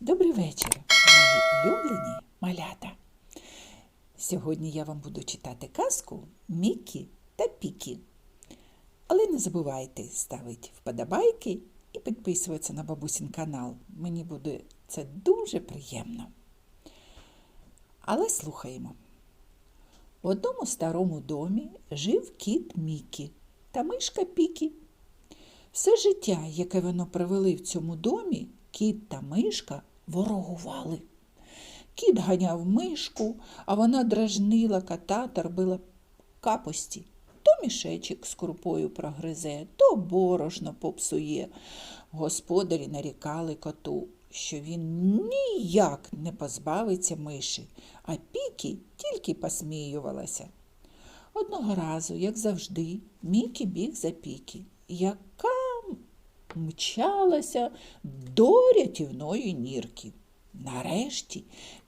Добрий вечір, мої улюблені малята. Сьогодні я вам буду читати казку Мікі та Пікі. Але не забувайте ставити вподобайки і підписуватися на бабусін канал. Мені буде це дуже приємно. Але слухаємо. В одному старому домі жив кіт Мікі та мишка Пікі. Все життя, яке воно провели в цьому домі, кіт та мишка ворогували. Кіт ганяв мишку, а вона дражнила кота та робила капості. То мішечок з крупою прогризе, то борошно попсує. Господарі нарікали коту, що він ніяк не позбавиться миші, а пікі тільки посміювалася. Одного разу, як завжди, Мікі біг за пікі, яка мчалася до рятівної нірки. Нарешті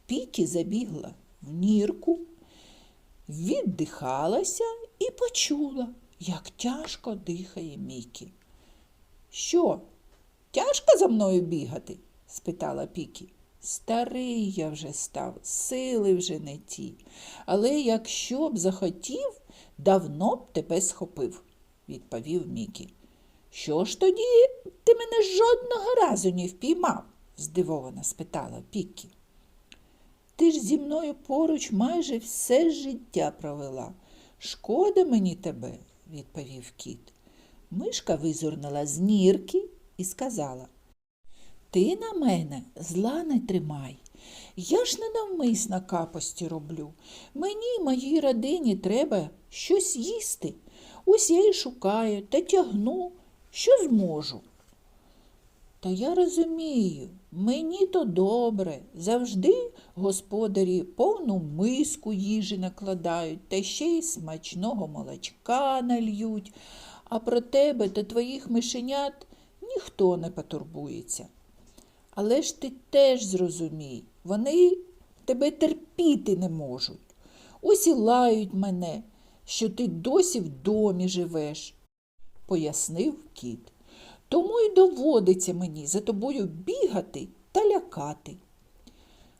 Пікі забігла в нірку, віддихалася і почула, як тяжко дихає Мікі. Що, тяжко за мною бігати? спитала Пікі. Старий я вже став, сили вже не ті. Але якщо б захотів, давно б тебе схопив, відповів Мікі. Що ж тоді ти мене жодного разу не впіймав? здивовано спитала Пікі. Ти ж зі мною поруч майже все життя провела. Шкода мені тебе, відповів кіт. Мишка визирнула з нірки і сказала Ти на мене зла не тримай. Я ж ненавмисно капості роблю. Мені моїй родині треба щось їсти. Ось я і шукаю та тягну, що зможу. Та я розумію, мені то добре. Завжди господарі повну миску їжі накладають та ще й смачного молочка нальють, а про тебе та твоїх мишенят ніхто не потурбується. Але ж ти теж зрозумій, вони тебе терпіти не можуть. Ось і лають мене, що ти досі в домі живеш, пояснив кіт. Тому й доводиться мені за тобою бігати та лякати.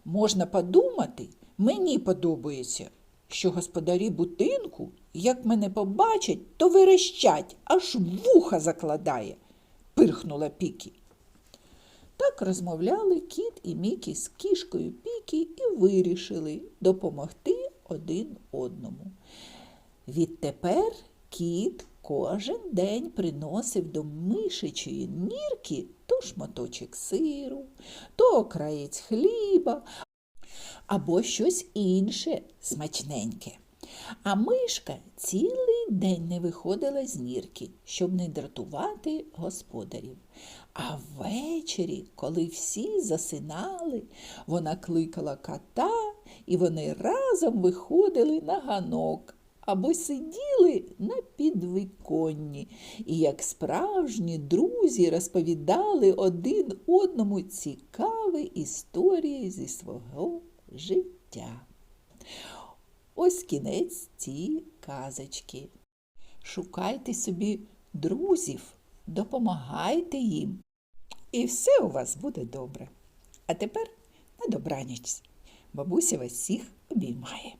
Можна подумати, мені подобається, що господарі будинку, як мене побачать, то верещать, аж вуха закладає, пирхнула Пікі. Так розмовляли кіт і Мікі з кішкою Пікі і вирішили допомогти один одному. Відтепер кіт кожен день приносив до мишечої нірки то шматочок сиру, то окраєць хліба або щось інше смачненьке. А мишка цілий день не виходила з нірки, щоб не дратувати господарів. А ввечері, коли всі засинали, вона кликала кота, і вони разом виходили на ганок або сиділи на підвиконні і, як справжні друзі, розповідали один одному цікаві історії зі свого життя. Ось кінець цієї казочки. Шукайте собі друзів, допомагайте їм, і все у вас буде добре. А тепер на добраніч. Бабуся вас всіх обіймає.